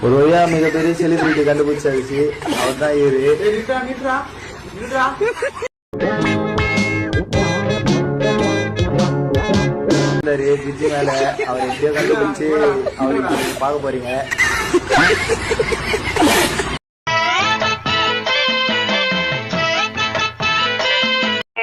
ஒரு வழியா மிகப்பெரிய செலிபிரிட்டி கண்டுபிடிச்சாச்சு அவர் தான் இவரு. இருந்தாரு பிரிட்ஜு மேல அவர் எப்படியோ கண்டுபிடிச்சு நீங்க பார்க்க போறீங்க.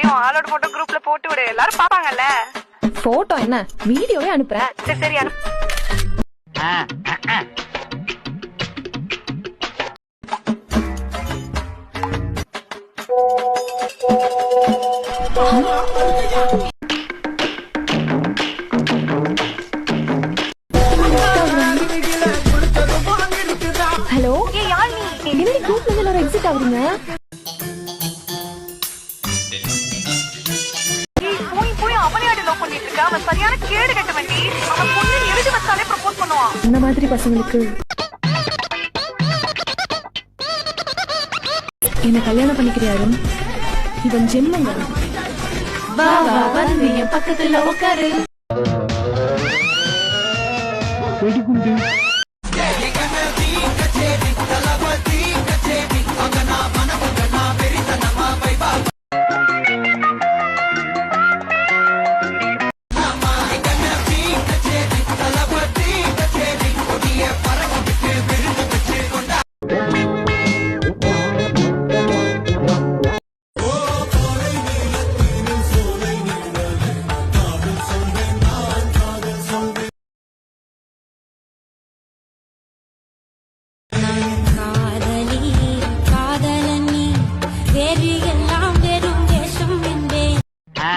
உன் ஆளோட போட்டோ போட்டு விடு. எல்லாரும் பாப்பாங்கல்ல? போட்டோ என்ன? வீடியோவே அனுப்புறேன் சரி சரி அனு ஹலோ? ஏ யாழ் நீ? என்னடி குரூப்ல இருந்து எல்லாரும் எக்ஸிட் ஆகுறீங்க லவ் பண்ணிட்டு இருக்க அவன் சரியான கேடு கட்ட வேண்டி. அவன் பொண்ணு எழுதி வச்சாலே ப்ரப்போஸ் பண்ணுவான். இந்த மாதிரி பசங்களுக்கு என்ன கல்யாணம் பண்ணிக்கிறியாரு இவன் ஜென்மங்க. வா வா வந்து என் பக்கத்துல உட்காரு காதலி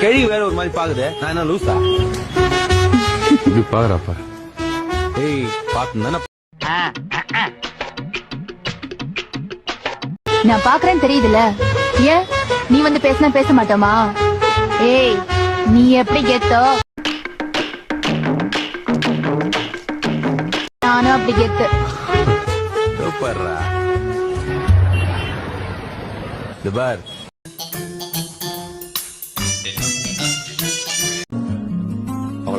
கேள்வி வேற ஒரு மாதிரி பாக்குது. நான் என்ன லூசா? இப்படி பாக்குறாப்பா. ஏய் பாத்து தானே நான் பாக்குறேன்னு தெரியுதுல ஏன்? நீ வந்து பேசினா பேச மாட்டோமா? ஏய் நீ எப்படி கெத்தோ நானும் அப்படி கெத்து சூப்பர்ரா. பார்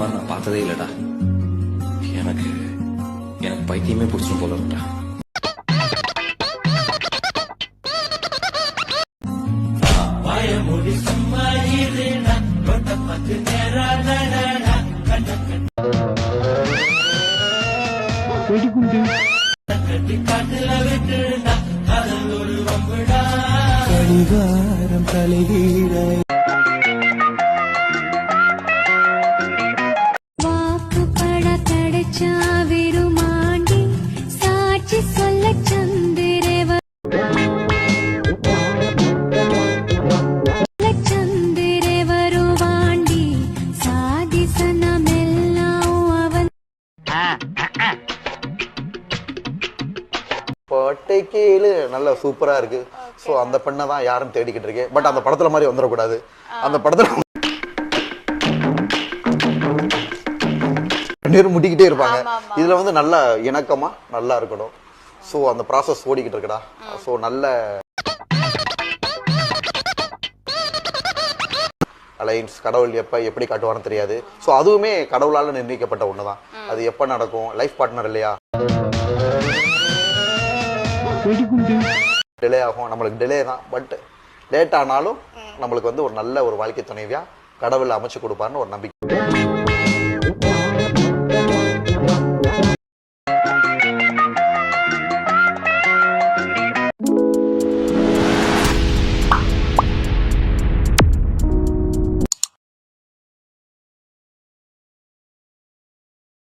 மாதிரி நான் பார்த்ததே இல்லடா. எனக்கு எனக்கு பைத்தியமே பிடிச்சிரும் போல இருக்கா தலைவீ சாவிருமாண்டி சாட்சி சொல்ல சந்திரவ சந்திர சாதிசனமெல்லாம் அவன் பட்டை கீழு நல்ல சூப்பரா இருக்கு. சோ அந்த பெண்ணை தான் யாரும் தேடிக்கிட்டு இருக்கேன் பட் அந்த படத்துல மாதிரி வந்துடக்கூடாது. அந்த படத்துல ரெண்டு பேரும் முட்டிக்கிட்டே இருப்பாங்க. இதுல வந்து நல்ல இணக்கமா நல்லா இருக்கணும். ஸோ அந்த ப்ராசஸ் ஓடிக்கிட்டு இருக்குடா. ஸோ நல்ல அலைன்ஸ் கடவுள் எப்ப எப்படி காட்டுவான்னு தெரியாது. ஸோ அதுவுமே கடவுளால நிர்ணயிக்கப்பட்ட ஒண்ணுதான். அது எப்ப நடக்கும்? லைஃப் பார்ட்னர் இல்லையா? டிலே ஆகும். நம்மளுக்கு டிலே தான். பட் லேட் ஆனாலும் நம்மளுக்கு வந்து ஒரு நல்ல ஒரு வாழ்க்கை துணைவியா கடவுள் அமைச்சு கொடுப்பாருன்னு ஒரு நம்பிக்கை.